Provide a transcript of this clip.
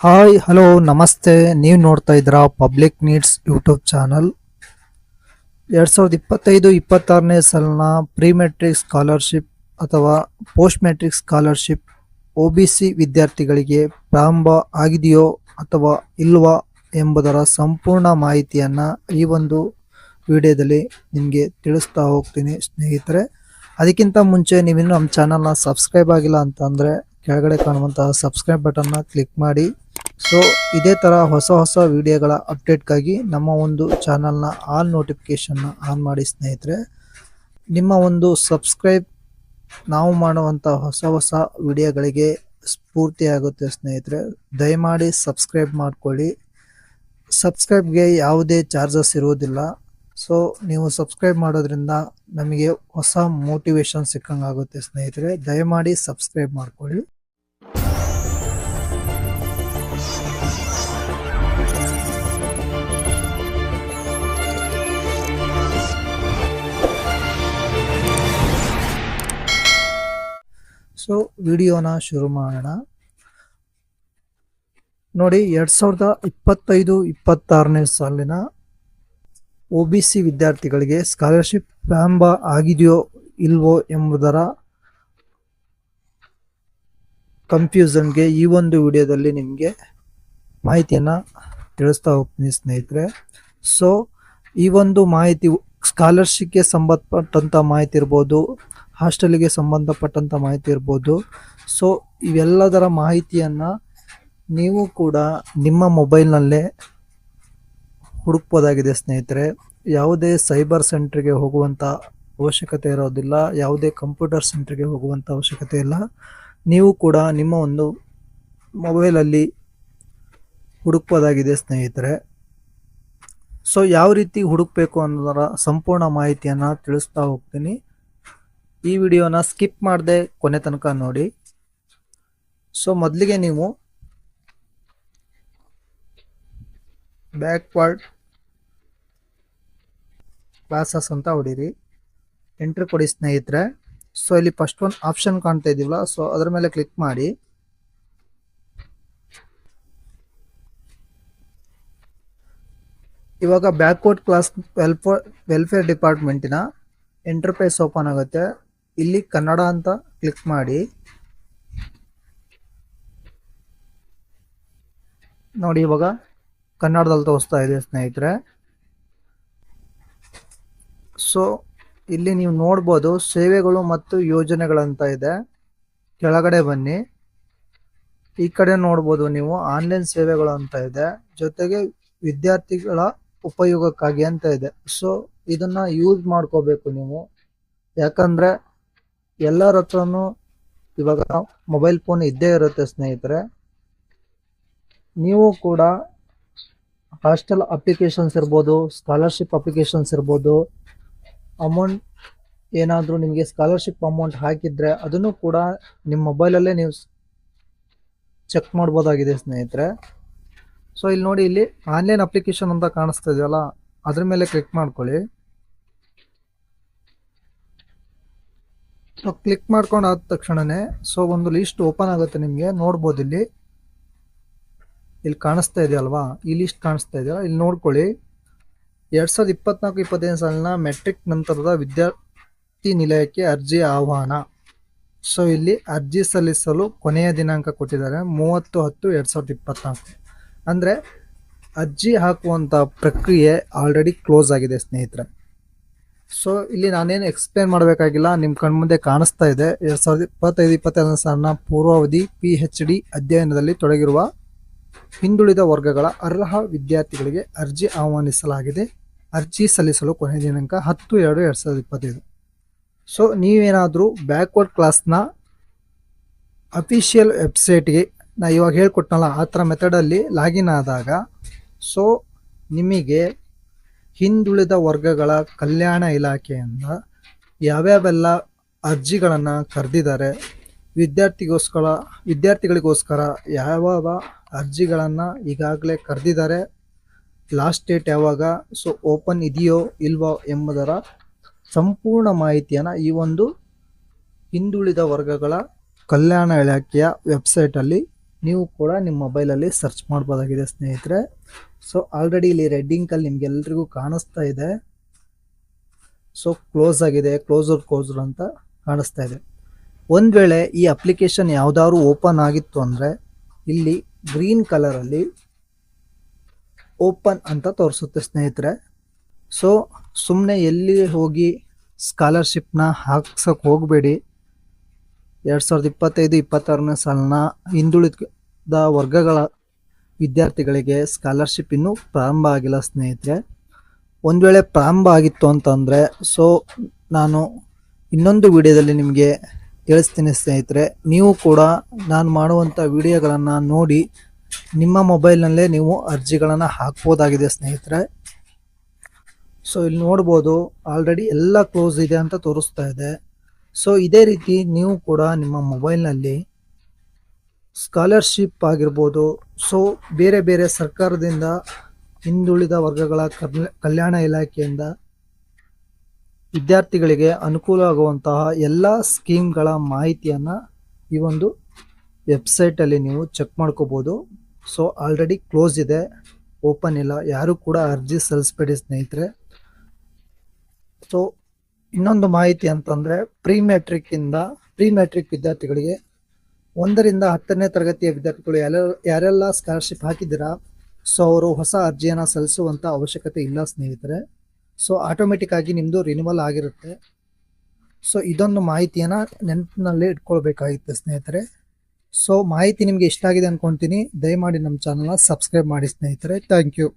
Hi hello ನಮಸ್ತೆ ನೀವು ನೋಡ್ತಾ ಇದ್ದೀರಾ ಪಬ್ಲಿಕ್ ನೀಡ್ಸ್ ಯೂಟ್ಯೂಬ್ ಚಾನಲ್ ಎರಡು ಸಾವಿರದ ಇಪ್ಪತ್ತೈದು, ಇಪ್ಪತ್ತಾರನೇ ಸಾಲಿನ ಪ್ರೀ ಮೆಟ್ರಿಕ್ ಸ್ಕಾಲರ್ಶಿಪ್ ಅಥವಾ post matric scholarship O B C ವಿದ್ಯಾರ್ಥಿಗಳಿಗೆ ಪ್ರಾರಂಭ ಆಗಿದೆಯೋ ಅಥವಾ ಇಲ್ವಾ ಎಂಬುದರ ಸಂಪೂರ್ಣ ಮಾಹಿತಿಯನ್ನು ಈ ಒಂದು ವಿಡಿಯೋದಲ್ಲಿ ನಿಮಗೆ ತಿಳಿಸ್ತಾ ಹೋಗ್ತೀನಿ ಸ್ನೇಹಿತರೆ. ಅದಕ್ಕಿಂತ ಮುಂಚೆ ನೀವಿನ್ನೂ ನಮ್ಮ ಚಾನಲ್ನ ಸಬ್ಸ್ಕ್ರೈಬ್ ಆಗಿಲ್ಲ ಅಂತಂದರೆ ಕೆಳಗಡೆ ಕಾಣುವಂತಹ ಸಬ್ಸ್ಕ್ರೈಬ್ ಬಟನ್ನ ಕ್ಲಿಕ್ ಮಾಡಿ. ಸೊ ಇದೇ ಥರ ಹೊಸ ಹೊಸ ವಿಡಿಯೋಗಳ ಅಪ್ಡೇಟ್ಗಾಗಿ ನಮ್ಮ ಒಂದು ಚಾನಲ್ನ ಆಲ್ ನೋಟಿಫಿಕೇಷನ್ನ ಆನ್ ಮಾಡಿ ಸ್ನೇಹಿತರೆ, ನಿಮ್ಮ ಒಂದು ಸಬ್ಸ್ಕ್ರೈಬ್ ನಾವು ಮಾಡುವಂಥ ಹೊಸ ಹೊಸ ವಿಡಿಯೋಗಳಿಗೆ ಸ್ಫೂರ್ತಿಯಾಗುತ್ತೆ ಸ್ನೇಹಿತರೆ. ದಯಮಾಡಿ ಸಬ್ಸ್ಕ್ರೈಬ್ ಮಾಡಿಕೊಳ್ಳಿ. ಸಬ್ಸ್ಕ್ರೈಬ್ಗೆ ಯಾವುದೇ ಚಾರ್ಜಸ್ ಇರುವುದಿಲ್ಲ. ಸೊ ನೀವು ಸಬ್ಸ್ಕ್ರೈಬ್ ಮಾಡೋದ್ರಿಂದ ನಮಗೆ ಹೊಸ ಮೋಟಿವೇಶನ್ ಸಿಕ್ಕಂಗಾಗುತ್ತೆ ಸ್ನೇಹಿತರೆ. ದಯಮಾಡಿ ಸಬ್ಸ್ಕ್ರೈಬ್ ಮಾಡ್ಕೊಳ್ಳಿ. ಸೊ ವಿಡಿಯೋನ ಶುರು ಮಾಡೋಣ. ನೋಡಿ, ಎರಡು ಸಾವಿರದ ಇಪ್ಪತ್ತೈದು, ಇಪ್ಪತ್ತಾರನೇ ಸಾಲಿನ ಒ ಬಿ ಸಿ ವಿದ್ಯಾರ್ಥಿಗಳಿಗೆ ಸ್ಕಾಲರ್ಶಿಪ್ ಪ್ರಾರಂಭ ಆಗಿದೆಯೋ ಇಲ್ವೋ ಎಂಬುದರ ಕನ್ಫ್ಯೂಸನ್ಗೆ ಈ ಒಂದು ವಿಡಿಯೋದಲ್ಲಿ ನಿಮಗೆ ಮಾಹಿತಿಯನ್ನು ತಿಳಿಸ್ತಾ ಹೋಗ್ತೀನಿ ಸ್ನೇಹಿತರೆ. ಸೊ, ಈ ಒಂದು ಮಾಹಿತಿ, ಸ್ಕಾಲರ್ಶಿಪ್ಗೆ ಸಂಬಂಧಪಟ್ಟಂಥ ಮಾಹಿತಿ ಇರ್ಬೋದು ಹಾಸ್ಟೆಲ್ಗೆ ಸಂಬಂಧಪಟ್ಟಂಥ ಮಾಹಿತಿ ಇರ್ಬೋದು. ಸೊ ಇವೆಲ್ಲದರ ಮಾಹಿತಿಯನ್ನು ನೀವು ಕೂಡ ನಿಮ್ಮ ಮೊಬೈಲ್ನಲ್ಲೇ ಹುಡುಕ್ಬೋದಾಗಿದೆ ಸ್ನೇಹಿತರೆ. ಯಾವುದೇ ಸೈಬರ್ ಸೆಂಟ್ರಿಗೆ ಹೋಗುವಂಥ ಅವಶ್ಯಕತೆ ಇರೋದಿಲ್ಲ. ಯಾವುದೇ ಕಂಪ್ಯೂಟರ್ ಸೆಂಟ್ರಿಗೆ ಹೋಗುವಂಥ ಅವಶ್ಯಕತೆ ಇಲ್ಲ. ನೀವು ಕೂಡ ನಿಮ್ಮ ಒಂದು ಮೊಬೈಲಲ್ಲಿ ಹುಡುಕ್ಬೋದಾಗಿದೆ ಸ್ನೇಹಿತರೆ. ಸೊ ಯಾವ ರೀತಿ ಹುಡುಕಬೇಕು ಅನ್ನೋದರ ಸಂಪೂರ್ಣ ಮಾಹಿತಿಯನ್ನು ತಿಳಿಸ್ತಾ ಹೋಗ್ತೀನಿ. ಈ ವಿಡಿಯೋನ ಸ್ಕಿಪ್ ಮಾಡದೆ ಕೊನೆ ತನಕ ನೋಡಿ. ಸೊ ಮೊದಲಿಗೆ ನೀವು ಬ್ಯಾಕ್ವರ್ಡ್ ಕ್ಲಾಸಸ್ ಅಂತ ಹೊಡೀರಿ. ಎಂಟ್ರಿ ಕೊಡಿ ಸ್ನೇಹಿತರೆ. ಸೊ ಇಲ್ಲಿ ಫಸ್ಟ್ ಒಂದು ಆಪ್ಷನ್ ಕಾಣ್ತಾ ಇದೀವಲ್ಲ ಸೊ ಅದರ ಮೇಲೆ ಕ್ಲಿಕ್ ಮಾಡಿ. ಇವಾಗ ಬ್ಯಾಕ್ವರ್ಡ್ ಕ್ಲಾಸ್ ವೆಲ್ಫೇರ್ ವೆಲ್ಫೇರ್ ಡಿಪಾರ್ಟ್ಮೆಂಟಿನ ಎಂಟರ್ಪ್ರೈಸ್ ಓಪನ್ ಆಗುತ್ತೆ. ಇಲ್ಲಿ ಕನ್ನಡ ಅಂತ ಕ್ಲಿಕ್ ಮಾಡಿ. ನೋಡಿ ಇವಾಗ ಕನ್ನಡದಲ್ಲಿ ತೋರಿಸ್ತಾ ಇದೆ ಸ್ನೇಹಿತರೆ. ಸೊ ಇಲ್ಲಿ ನೀವು ನೋಡ್ಬೋದು ಸೇವೆಗಳು ಮತ್ತು ಯೋಜನೆಗಳಂತ ಇದೆ. ಕೆಳಗಡೆ ಬನ್ನಿ. ಈ ಕಡೆ ನೋಡ್ಬೋದು ನೀವು ಆನ್ಲೈನ್ ಸೇವೆಗಳು ಅಂತ ಇದೆ. ಜೊತೆಗೆ ವಿದ್ಯಾರ್ಥಿಗಳ ಉಪಯೋಗಕ್ಕಾಗಿ ಅಂತ ಇದೆ. ಸೊ ಇದನ್ನ ಯೂಸ್ ಮಾಡ್ಕೋಬೇಕು ನೀವು. ಯಾಕಂದ್ರೆ ಎಲ್ಲರ ಹತ್ರನೂ ಇವಾಗ ಮೊಬೈಲ್ ಫೋನ್ ಇದ್ದೇ ಇರುತ್ತೆ ಸ್ನೇಹಿತರೆ. ನೀವು ಕೂಡ ಹಾಸ್ಟೆಲ್ ಅಪ್ಲಿಕೇಶನ್ಸ್ ಇರ್ಬೋದು ಸ್ಕಾಲರ್ಶಿಪ್ ಅಪ್ಲಿಕೇಶನ್ಸ್ ಇರ್ಬೋದು ಅಮೌಂಟ್ ಏನಾದರೂ ನಿಮಗೆ ಸ್ಕಾಲರ್ಶಿಪ್ ಅಮೌಂಟ್ ಹಾಕಿದ್ರೆ ಅದನ್ನು ಕೂಡ ನಿಮ್ಮ ಮೊಬೈಲಲ್ಲೇ ನೀವು ಚೆಕ್ ಮಾಡ್ಬೋದಾಗಿದೆ ಸ್ನೇಹಿತರೆ. ಸೊ ಇಲ್ಲಿ ನೋಡಿ, ಇಲ್ಲಿ ಆನ್ಲೈನ್ ಅಪ್ಲಿಕೇಶನ್ ಅಂತ ಕಾಣಿಸ್ತಾ ಇದೆಯಲ್ಲ, ಅದ್ರ ಮೇಲೆ ಕ್ಲಿಕ್ ಮಾಡ್ಕೊಳ್ಳಿ. ಸೊ ಕ್ಲಿಕ್ ಮಾಡ್ಕೊಂಡು ಆದ ತಕ್ಷಣನೇ ಸೊ ಒಂದು ಲಿಸ್ಟ್ ಓಪನ್ ಆಗುತ್ತೆ ನಿಮಗೆ. ನೋಡ್ಬೋದು ಇಲ್ಲಿ. ಇಲ್ಲಿ ಕಾಣಿಸ್ತಾ ಇದೆಯಲ್ವಾ? ಈ ಲಿಸ್ಟ್ ಕಾಣಿಸ್ತಾ ಇದೆಯಲ್ಲ? ಇಲ್ಲಿ ನೋಡ್ಕೊಳ್ಳಿ. ಎರಡು ಸಾವಿರದ ಇಪ್ಪತ್ನಾಲ್ಕು ಇಪ್ಪತ್ತೈದು ಸಾಲಿನ ಮೆಟ್ರಿಕ್ ನಂತರದ ವಿದ್ಯಾರ್ಥಿ ನಿಲಯಕ್ಕೆ ಅರ್ಜಿ ಆಹ್ವಾನ. ಸೊ ಇಲ್ಲಿ ಅರ್ಜಿ ಸಲ್ಲಿಸಲು ಕೊನೆಯ ದಿನಾಂಕ ಕೊಟ್ಟಿದ್ದಾರೆ. ಮೂವತ್ತು ಹತ್ತು ಎರಡು ಸಾವಿರದ ಇಪ್ಪತ್ನಾಲ್ಕು. ಅಂದರೆ ಅರ್ಜಿ ಹಾಕುವಂಥ ಪ್ರಕ್ರಿಯೆ ಆಲ್ರೆಡಿ ಕ್ಲೋಸ್ ಆಗಿದೆ, ಸ್ನೇಹಿತರೆ. ಸೊ ಇಲ್ಲಿ ನಾನೇನು ಎಕ್ಸ್ಪ್ಲೇನ್ ಮಾಡಬೇಕಾಗಿಲ್ಲ ನಿಮ್ಮ ಕಣ್ಮುಂದೆ ಕಾಣಿಸ್ತಾ ಇದೆ. ಎರಡು ಸಾವಿರದ ಇಪ್ಪತ್ತೈದು ಇಪ್ಪತ್ತೈದನೇ ಸಾಲಿನ ಪೂರ್ವಾವಧಿ ಪಿ ಎಚ್ ಡಿ ಅಧ್ಯಯನದಲ್ಲಿ ತೊಡಗಿರುವ ಹಿಂದುಳಿದ ವರ್ಗಗಳ ಅರ್ಹ ವಿದ್ಯಾರ್ಥಿಗಳಿಗೆ ಅರ್ಜಿ ಆಹ್ವಾನಿಸಲಾಗಿದೆ. ಅರ್ಜಿ ಸಲ್ಲಿಸಲು ಕೊನೆಯ ದಿನಾಂಕ ಹತ್ತು ಎರಡು ಎರಡು ಸಾವಿರದ ಇಪ್ಪತ್ತೈದು. ಸೊ ನೀವೇನಾದರೂ ಬ್ಯಾಕ್ವರ್ಡ್ ಕ್ಲಾಸ್ನ ಅಫಿಷಿಯಲ್ ವೆಬ್ಸೈಟ್ಗೆ ನಾ ಇವಾಗ ಹೇಳ್ಕೊಟ್ನಲ್ಲ, ಆ ಥರ ಮೆಥಡಲ್ಲಿ ಲಾಗಿನ್ ಆದಾಗ ಸೊ ನಿಮಗೆ ಹಿಂದುಳಿದ ವರ್ಗಗಳ ಕಲ್ಯಾಣ ಇಲಾಖೆಯಿಂದ ಯಾವ್ಯಾವೆಲ್ಲ ಅರ್ಜಿಗಳನ್ನು ಕರೆದಿದ್ದಾರೆ, ವಿದ್ಯಾರ್ಥಿಗೋಸ್ಕರ, ವಿದ್ಯಾರ್ಥಿಗಳಿಗೋಸ್ಕರ ಯಾವ ಅರ್ಜಿಗಳನ್ನು ಈಗಾಗಲೇ ಕರೆದಿದ್ದಾರೆ, ಲಾಸ್ಟ್ ಡೇಟ್ ಯಾವಾಗ, ಸೊ ಓಪನ್ ಇದೆಯೋ ಇಲ್ವೋ ಎಂಬುದರ ಸಂಪೂರ್ಣ ಮಾಹಿತಿಯನ್ನು ಈ ಒಂದು ಹಿಂದುಳಿದ ವರ್ಗಗಳ ಕಲ್ಯಾಣ ಇಲಾಖೆಯ ವೆಬ್ಸೈಟಲ್ಲಿ ನೀವು ಕೂಡ ನಿಮ್ಮ ಮೊಬೈಲಲ್ಲಿ ಸರ್ಚ್ ಮಾಡ್ಬೋದಾಗಿದೆ, ಸ್ನೇಹಿತರೆ. ಸೊ ಆಲ್ರೆಡಿ ಇಲ್ಲಿ ರೆಡ್ ಇಂಕಲ್ಲಿ ನಿಮಗೆಲ್ರಿಗೂ ಕಾಣಿಸ್ತಾ ಇದೆ. ಸೊ ಕ್ಲೋಸ್ ಆಗಿದೆ ಕ್ಲೋಸರ್ ಕ್ಲೋಸರ್ ಅಂತ ಕಾಣಿಸ್ತಾ ಇದೆ. ಒಂದು ವೇಳೆ ಈ ಅಪ್ಲಿಕೇಶನ್ ಯಾವುದಾದ್ರು ಓಪನ್ ಆಗಿತ್ತು ಅಂದರೆ, ಇಲ್ಲಿ ಗ್ರೀನ್ ಕಲರಲ್ಲಿ ಓಪನ್ ಅಂತ ತೋರಿಸುತ್ತೆ, ಸ್ನೇಹಿತರೆ. ಸೊ ಸುಮ್ಮನೆ ಎಲ್ಲಿ ಹೋಗಿ ಸ್ಕಾಲರ್ಶಿಪ್ನ ಹಾಕ್ಸೋಕ್ಕೆ ಹೋಗಬೇಡಿ. ಎರಡು ಸಾವಿರದ ಇಪ್ಪತ್ತೈದು, ಇಪ್ಪತ್ತಾರನೇ ಸಾಲಿನ ಹಿಂದುಳಿದ ವರ್ಗಗಳ ವಿದ್ಯಾರ್ಥಿಗಳಿಗೆ ಸ್ಕಾಲರ್ಶಿಪ್ ಇನ್ನೂ ಪ್ರಾರಂಭ ಆಗಿಲ್ಲ ಸ್ನೇಹಿತರೆ. ಒಂದು ವೇಳೆ ಪ್ರಾರಂಭ ಆಗಿತ್ತು ಅಂತಂದರೆ ಸೊ ನಾನು ಇನ್ನೊಂದು ವಿಡಿಯೋದಲ್ಲಿ ನಿಮಗೆ ತಿಳಿಸ್ತೀನಿ ಸ್ನೇಹಿತರೆ. ನೀವು ಕೂಡ ನಾನು ಮಾಡುವಂಥ ವಿಡಿಯೋಗಳನ್ನು ನೋಡಿ ನಿಮ್ಮ ಮೊಬೈಲ್ನಲ್ಲೇ ನೀವು ಅರ್ಜಿಗಳನ್ನು ಹಾಕ್ಬೋದಾಗಿದೆ ಸ್ನೇಹಿತರೆ. ಸೊ ಇಲ್ಲಿ ನೋಡ್ಬೋದು ಆಲ್ರೆಡಿ ಎಲ್ಲ ಕ್ಲೋಸ್ ಇದೆ ಅಂತ ತೋರಿಸ್ತಾ ಇದೆ. ಸೊ ಇದೇ ರೀತಿ ನೀವು ಕೂಡ ನಿಮ್ಮ ಮೊಬೈಲ್ನಲ್ಲಿ ಸ್ಕಾಲರ್ಶಿಪ್ ಆಗಿರ್ಬೋದು. ಸೊ ಬೇರೆ ಬೇರೆ ಸರ್ಕಾರದಿಂದ ಹಿಂದುಳಿದ ವರ್ಗಗಳ ಕಲ್ಯ- ಕಲ್ಯಾಣ ಇಲಾಖೆಯಿಂದ ವಿದ್ಯಾರ್ಥಿಗಳಿಗೆ ಅನುಕೂಲ ಆಗುವಂತಹ ಎಲ್ಲ ಸ್ಕೀಮ್ಗಳ ಮಾಹಿತಿಯನ್ನು ಈ ಒಂದು ವೆಬ್ಸೈಟಲ್ಲಿ ನೀವು ಚೆಕ್ ಮಾಡ್ಕೋಬೋದು. ಸೊ ಆಲ್ರೆಡಿ ಕ್ಲೋಸ್ ಇದೆ. ಓಪನ್ ಇಲ್ಲ. ಯಾರು ಕೂಡ ಅರ್ಜಿ ಸಲ್ಲಿಸ್ಬೇಡಿ ಸ್ನೇಹಿತರೆ. ಸೊ ಇನ್ನೊಂದು ಮಾಹಿತಿ ಅಂತಂದ್ರೆ ಪ್ರೀ ಮ್ಯಾಟ್ರಿಕ್ಕಿಂದ ಪ್ರೀ ಮ್ಯಾಟ್ರಿಕ್ ವಿದ್ಯಾರ್ಥಿಗಳಿಗೆ ಒಂದರಿಂದ ಹತ್ತನೇ ತರಗತಿಯ ವಿದ್ಯಾರ್ಥಿಗಳು ಯಾರ ಯಾರೆಲ್ಲ ಸ್ಕಾಲರ್ಶಿಪ್ ಹಾಕಿದ್ದೀರಾ, ಸೊ ಅವರು ಹೊಸ ಅರ್ಜಿಯನ್ನು ಸಲ್ಲಿಸುವಂಥ ಅವಶ್ಯಕತೆ ಇಲ್ಲ ಸ್ನೇಹಿತರೆ. ಸೊ ಆಟೋಮೆಟಿಕ್ ಆಗಿ ನಿಮ್ಮದು ರಿನಿವಲ್ ಆಗಿರುತ್ತೆ. ಸೊ ಇದೊಂದು ಮಾಹಿತಿಯನ್ನು ನೆನಪಿನಲ್ಲಿ ಇಟ್ಕೊಳ್ಬೇಕಾಗಿತ್ತು ಸ್ನೇಹಿತರೆ. ಸೊ ಮಾಹಿತಿ ನಿಮಗೆ ಇಷ್ಟ ಆಗಿದೆ ಅನ್ಕೊಂತೀನಿ. ದಯಮಾಡಿ ನಮ್ಮ ಚಾನಲ್ನ ಸಬ್ಸ್ಕ್ರೈಬ್ ಮಾಡಿ ಸ್ನೇಹಿತರೆ. Thank you.